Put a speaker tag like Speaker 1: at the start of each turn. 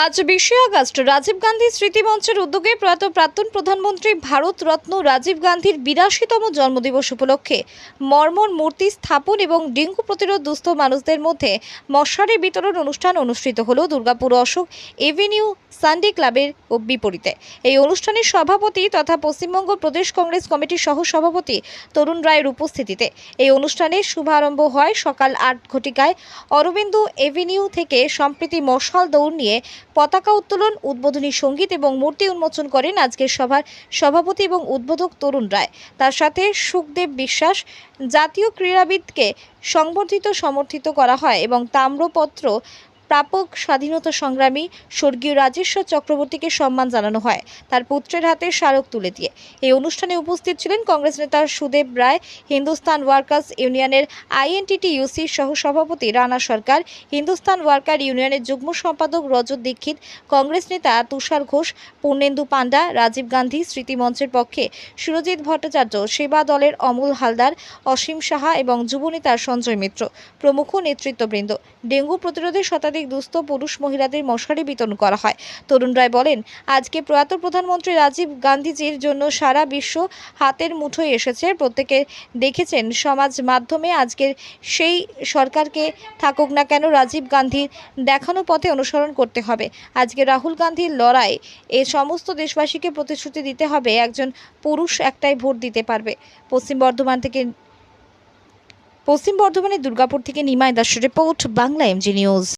Speaker 1: আজ বিশে আগস্ট রাজীব গান্ধী স্মৃতি মঞ্চের উদ্যোগে প্রয়াত প্রাক্তন প্রধানমন্ত্রী ভারত রত্ন রাজীব গান্ধীর বিরাশিতম জন্মদিবস উপলক্ষে মর্মর মূর্তি স্থাপন এবং ডেঙ্গু প্রতিরোধ দুস্থ মানুষদের মধ্যে মশারি বিতরণ অনুষ্ঠান অনুষ্ঠিত হল দুর্গাপুর অশোক এভিনিউ সানডে ক্লাবের বিপরীতে এই অনুষ্ঠানের সভাপতি তথা পশ্চিমবঙ্গ প্রদেশ কংগ্রেস কমিটির সহ সভাপতি তরুণ রায়ের উপস্থিতিতে এই অনুষ্ঠানের শুভারম্ভ হয় সকাল আট ঘটিকায় অরবিন্দু এভিনিউ থেকে সম্প্রীতি মশাল দৌড় নিয়ে পতাকা উত্তোলন উদ্বোধনী সঙ্গীত এবং মূর্তি উন্মোচন করেন আজকের সভার সভাপতি এবং উদ্বোধক তরুণ রায় তার সাথে সুখদেব বিশ্বাস জাতীয় ক্রীড়াবিদকে সংবর্ধিত সমর্থিত করা হয় এবং তাম্রপত্র প্রাপক স্বাধীনতা সংগ্রামী স্বর্গীয় রাজেশ্বর চক্রবর্তীকে সম্মান জানানো হয় তার পুত্রের হাতে স্মারক তুলে দিয়ে এই অনুষ্ঠানে উপস্থিত ছিলেন কংগ্রেস নেতা সুদেব রায় হিন্দুস্তান ওয়ার্কার্স ইউনিয়নের আইএনটিটি ইউসির সহসভাপতি রানা সরকার হিন্দুস্তান ওয়ার্কার ইউনিয়নের যুগ্ম সম্পাদক রজত দীক্ষিত কংগ্রেস নেতা তুষার ঘোষ পূর্ণেন্দু পাণ্ডা রাজীব গান্ধী স্মৃতি মঞ্চের পক্ষে সুরজিৎ ভট্টাচার্য সেবা দলের অমল হালদার অসীম সাহা এবং যুবনেতা সঞ্জয় মিত্র প্রমুখ নেতৃত্ববৃন্দ ডেঙ্গু প্রতিরোধে শতাধিক শতাধিক দুস্থ পুরুষ মহিলাদের মশারি বিতরণ করা হয় তরুণ রায় বলেন আজকে প্রয়াত প্রধানমন্ত্রী রাজীব গান্ধীজির জন্য সারা বিশ্ব হাতের মুঠোয় এসেছে প্রত্যেকে দেখেছেন সমাজ মাধ্যমে আজকের সেই সরকারকে থাকুক না কেন রাজীব গান্ধীর দেখানো পথে অনুসরণ করতে হবে আজকে রাহুল গান্ধীর লড়াই এ সমস্ত দেশবাসীকে প্রতিশ্রুতি দিতে হবে একজন পুরুষ একটাই ভোট দিতে পারবে পশ্চিম বর্ধমান থেকে পশ্চিম বর্ধমানের দুর্গাপুর থেকে Nimai Das report Bangla MG news